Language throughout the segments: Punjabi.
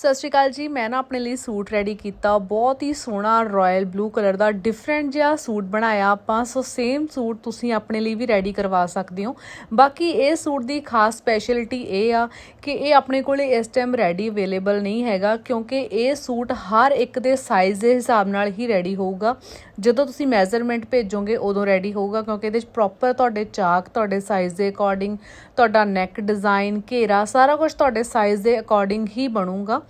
ਸਤਿ ਸ਼੍ਰੀ ਅਕਾਲ ਜੀ, ਮੈਂ ਨਾ ਆਪਣੇ ਲਈ ਸੂਟ ਰੈਡੀ ਕੀਤਾ। ਬਹੁਤ ਹੀ ਸੋਹਣਾ ਰਾਇਲ ਬਲੂ ਕਲਰ ਦਾ ਡਿਫਰੈਂਟ ਜਿਹਾ ਸੂਟ ਬਣਾਇਆ। ਆਪਾਂ ਸੋ ਸੇਮ ਸੂਟ ਤੁਸੀਂ ਆਪਣੇ ਲਈ ਵੀ ਰੈਡੀ ਕਰਵਾ ਸਕਦੇ ਹੋ। ਬਾਕੀ ਇਹ ਸੂਟ ਦੀ ਖਾਸ ਸਪੈਸ਼ਲਿਟੀ ਇਹ ਆ ਕਿ ਇਹ ਆਪਣੇ ਕੋਲੇ ਇਸ ਟਾਈਮ ਰੈਡੀ ਅਵੇਲੇਬਲ ਨਹੀਂ ਹੈਗਾ, ਕਿਉਂਕਿ ਇਹ ਸੂਟ ਹਰ ਇੱਕ ਦੇ ਸਾਈਜ਼ ਦੇ ਹਿਸਾਬ ਨਾਲ ਹੀ ਰੈਡੀ ਹੋਊਗਾ। ਜਦੋਂ ਤੁਸੀਂ ਮੈਜ਼ਰਮੈਂਟ ਭੇਜੋਗੇ, ਉਦੋਂ ਰੈਡੀ ਹੋਊਗਾ, ਕਿਉਂਕਿ ਇਹਦੇ ਵਿੱਚ ਪ੍ਰੋਪਰ ਤੁਹਾਡੇ ਚਾਕ, ਤੁਹਾਡੇ ਸਾਈਜ਼ ਦੇ ਅਕੋਰਡਿੰਗ ਤੁਹਾਡਾ ਨੈਕ ਡਿਜ਼ਾਈਨ ਘੇਰਾ, ਸਾਰਾ ਕੁਝ ਤੁਹਾਡੇ ਸਾਈਜ਼ ਦੇ ਅਕੋਰਡਿੰਗ ਹੀ ਬਣੂਗਾ।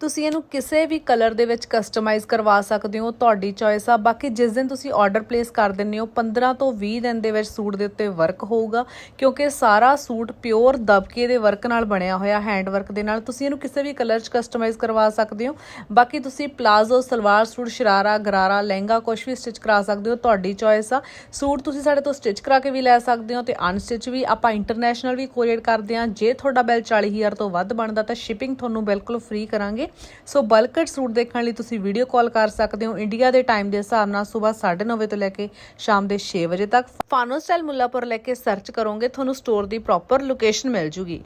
ਤੁਸੀਂ ਇਹਨੂੰ ਕਿਸੇ ਵੀ ਕਲਰ ਦੇ ਵਿੱਚ ਕਸਟਮਾਈਜ਼ ਕਰਵਾ ਸਕਦੇ ਹੋ, ਤੁਹਾਡੀ ਚੋਇਸ ਆ। ਬਾਕੀ ਜਿਸ ਦਿਨ ਤੁਸੀਂ ਆਰਡਰ ਪਲੇਸ ਕਰ ਦਿੰਦੇ ਹੋ 15 ਤੋਂ 20 ਦਿਨ ਦੇ ਵਿੱਚ ਸੂਟ ਦੇ ਉੱਤੇ ਵਰਕ ਹੋਊਗਾ, ਕਿਉਂਕਿ ਸਾਰਾ ਸੂਟ ਪਿਓਰ ਦਬਕੇ ਦੇ ਵਰਕ ਨਾਲ ਬਣਿਆ ਹੋਇਆ ਹੈਂਡ ਵਰਕ ਦੇ ਨਾਲ। ਤੁਸੀਂ ਇਹਨੂੰ ਕਿਸੇ ਵੀ ਕਲਰ 'ਚ ਕਸਟਮਾਈਜ਼ ਕਰਵਾ ਸਕਦੇ ਹੋ। ਬਾਕੀ ਤੁਸੀਂ ਪਲਾਜ਼ੋ ਸਲਵਾਰ ਸੂਟ, ਸ਼ਰਾਰਾ, ਗਰਾਰਾ, ਲਹਿੰਗਾ ਕੁਝ ਵੀ ਸਟਿਚ ਕਰਾ ਸਕਦੇ ਹੋ, ਤੁਹਾਡੀ ਚੋਇਸ ਆ। ਸੂਟ ਤੁਸੀਂ ਸਾਡੇ ਤੋਂ ਸਟਿਚ ਕਰਾ ਕੇ ਵੀ ਲੈ ਸਕਦੇ ਹੋ ਤੇ ਅਨਸਟਿਚ ਵੀ ਆਪਾਂ ਇੰਟਰਨੈਸ਼ਨਲ ਵੀ ਕੋਰੀਅਰ ਕਰਦੇ ਹਾਂ। ਜੇ ਤੁਹਾਡਾ ਬਿੱਲ 40000 ਤੋਂ ਵੱਧ ਬਣਦਾ ਤਾਂ ਸ਼ਿਪਿੰਗ ਤੁਹਾਨੂੰ ਬਿਲਕੁਲ ਫ੍ਰੀ ਕਰਾਂਗੇ ਸੋ ਬਲਕਟ ਸੂਟ ਦੇਖਣ ਲਈ ਤੁਸੀਂ ਵੀਡੀਓ ਕਾਲ ਕਰ ਸਕਦੇ ਹੋ ਇੰਡੀਆ ਦੇ ਟਾਈਮ ਦੇ ਹਿਸਾਬ ਨਾਲ ਸਵੇਰ 9:30 ਵਜੇ ਤੋਂ ਲੈ ਕੇ ਸ਼ਾਮ ਦੇ 6 ਵਜੇ ਤੱਕ। ਫਾਨੋ ਸਟਾਈਲ ਮੁੱਲਾਪੁਰ ਲੈ ਕੇ ਸਰਚ ਕਰੋਗੇ, ਤੁਹਾਨੂੰ ਸਟੋਰ ਦੀ ਪ੍ਰੋਪਰ ਲੋਕੇਸ਼ਨ ਮਿਲ ਜੂਗੀ।